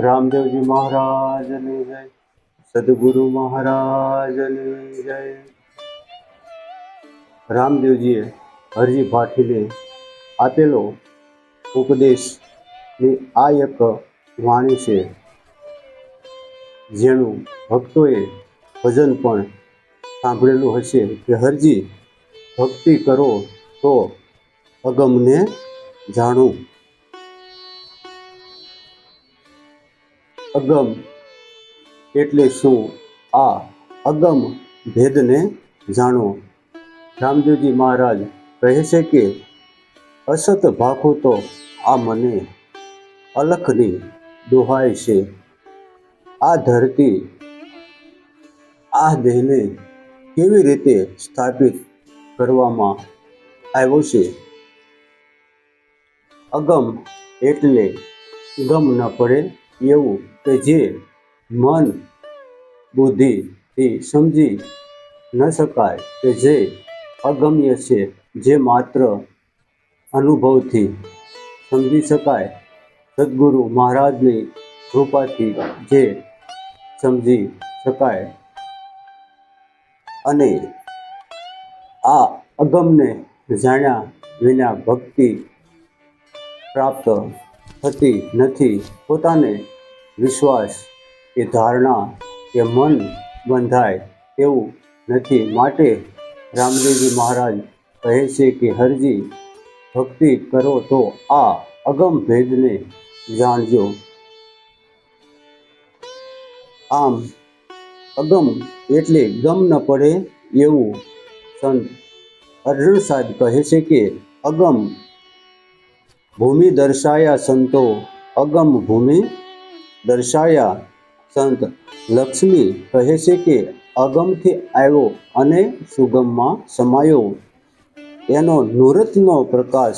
રામદેવજી મહારાજની જય. સદગુરુ મહારાજની જય. રામદેવજીએ હરજી ભાટીને આપેલો ઉપદેશની આ એક વાણી છે. જેનું ભક્તોએ ભજન પણ સાંભળેલું હશે કે હરજી ભક્તિ કરો તો અગમને જાણું. અગમ એટલે શું? આ અગમ ભેદને જાણો. રામદેવજી મહારાજ કહે છે કે, અસત ભાખું તો આ મને અલખની દોહાય છે. આ ધરતી આ દેહને કેવી રીતે સ્થાપિત કરવામાં આવ્યો છે? અગમ એટલે ગમ ન પડે એવું કે જે મન બુદ્ધિથી સમજી ન શકાય કે જે અગમ્ય છે, જે માત્ર અનુભવથી સમજી શકાય. સદગુરુ મહારાજની કૃપાથી જે સમજી શકાય. અને આ અગમને જાણ્યા વિના ભક્તિ પ્રાપ્ત થતી નથી. પોતાને વિશ્વાસ કે ધારણા કે મન બંધાય તેવું નથી. માટે રામદેવજી મહારાજ કહે છે કે, હરજી ભક્તિ કરો તો આ અગમ ભેદને જાણજો. આમ અગમ એટલે ગમ ન પડે એવું સંત અર્જુન સાહેબ કહે છે કે, અગમ ભૂમિ દર્શાયા સંતો, અગમ ભૂમિ દર્શાયા સંત. લક્ષ્મી કહે છે કે, અગમથી આવ્યો અને સુગમમાં સમાયો. એનો નૂરતનો પ્રકાશ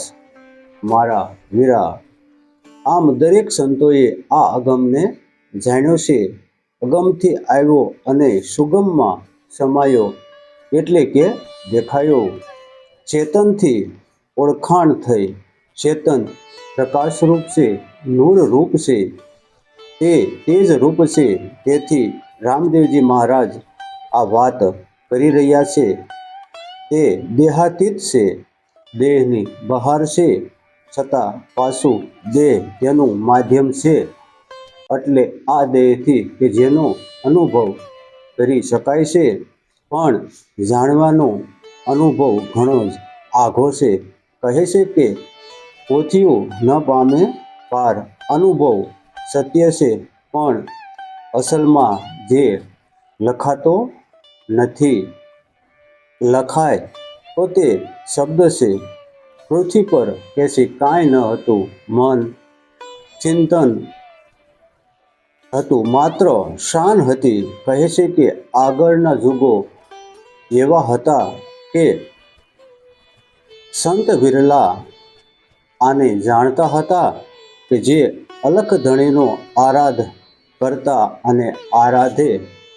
મારા વીરા આમ દરેક સંતોએ આ અગમને જાણ્યો છે. અગમથી આવ્યો અને સુગમમાં સમાયો એટલે કે દેખાયો. ચેતનથી ઓળખાણ થઈ. ચેતન પ્રકાશ રૂપ છે નૂર રૂપ છે. તે તેજ રૂપ છે. તેથી રામદેવજી મહારાજ આ વાત કરી રહ્યા છે. તે દેહાતીત છે. દેહની બહાર છે. છતાં પાછું દેહ તેનું માધ્યમ છે. એટલે આ દેહથી કે જેનો અનુભવ કરી શકાય છે. પણ જાણવાનો અનુભવ ઘણો જ આઘો છે. કહે છે કે પોથીઓ ન પામે પાર. અનુભવ સત્ય છે, પણ અસલમાં જે લખાતો નથી. લખાય તો તે શબ્દ છે. પૃથ્વી પર કેસી કાંઈ ન હતું, મન ચિંતન હતું. માત્ર શાન હતી. કહે છે કે આગળના જુગો એવા હતા કે સંત વિરલા આને જાણતા હતા કે જે અલખ ધણીનો આરાધ કરતા અને આરાધે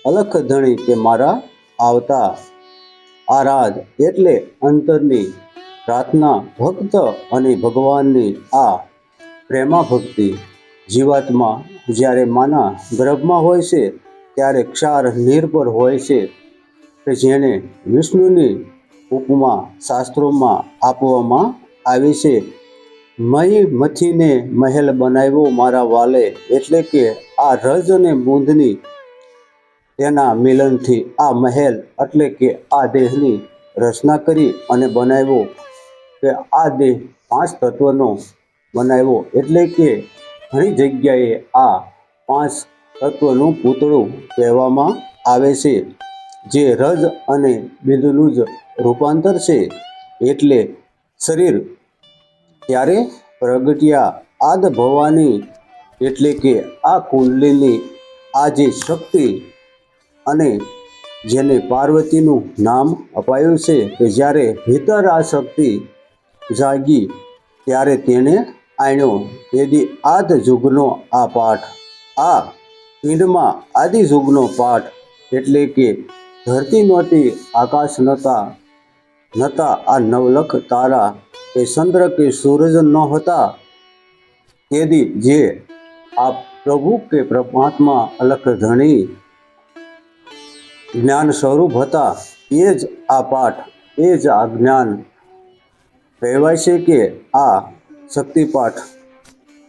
અલખ ધણી કે મારા આવતા. આરાધ એટલે અંતરની પ્રાર્થના ભક્ત અને ભગવાનની આ પ્રેમા ભક્તિ જીવાત્મા જ્યારે માના ગર્ભમાં હોય છે, ત્યારે ક્ષાર નિર્ભર હોય છે કે જેને વિષ્ણુની ઉપમા શાસ્ત્રોમાં આપવામાં આવી છે. મહી મથીને મહેલ બનાવ્યો મારા વાલે એટલે કે આ રજ અને બુંદની તેના મિલનથી આ મહેલ એટલે કે આ દેહની રચના કરી અને બનાવ્યો કે આ દેહ પાંચ તત્વનો બનાવ્યો એટલે કે ઘણી જગ્યાએ આ પાંચ તત્વનું પૂતળું કહેવામાં આવે છે, જે રજ અને બિંદુનું જ રૂપાંતર છે. એટલે શરીર ત્યારે પ્રગટ્યા આદ ભવાની એટલે કે આ કુંડલીની આ જે શક્તિ અને જેને પાર્વતીનું નામ અપાયું છે કે જ્યારે ભીતર આ શક્તિ જાગી, ત્યારે તેણે આણ્યો તેથી આદ જુગનો આ પાઠ, આ પિંડમાં આદિ જુગનો પાઠ એટલે કે ધરતી નહોતી, આકાશ નહોતા નહોતા આ નવલખ તારા કે ચંદ્ર કે સૂરજ ન હતા તેથી જે આ પ્રભુ કે પરમાત્મા અલખ ધણી જ્ઞાન સ્વરૂપ હતા, એ જ આ પાઠ, એ જ આ જ્ઞાન કહેવાય છે કે આ શક્તિપાઠ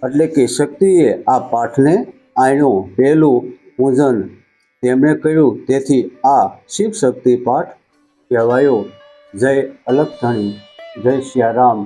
એટલે કે શક્તિએ આ પાઠને આણ્યો પહેલું પૂજન તેમણે કર્યું, તેથી આ શિવ શક્તિ પાઠ કહેવાયો. જય અલખ ધણી. જય સિયારામ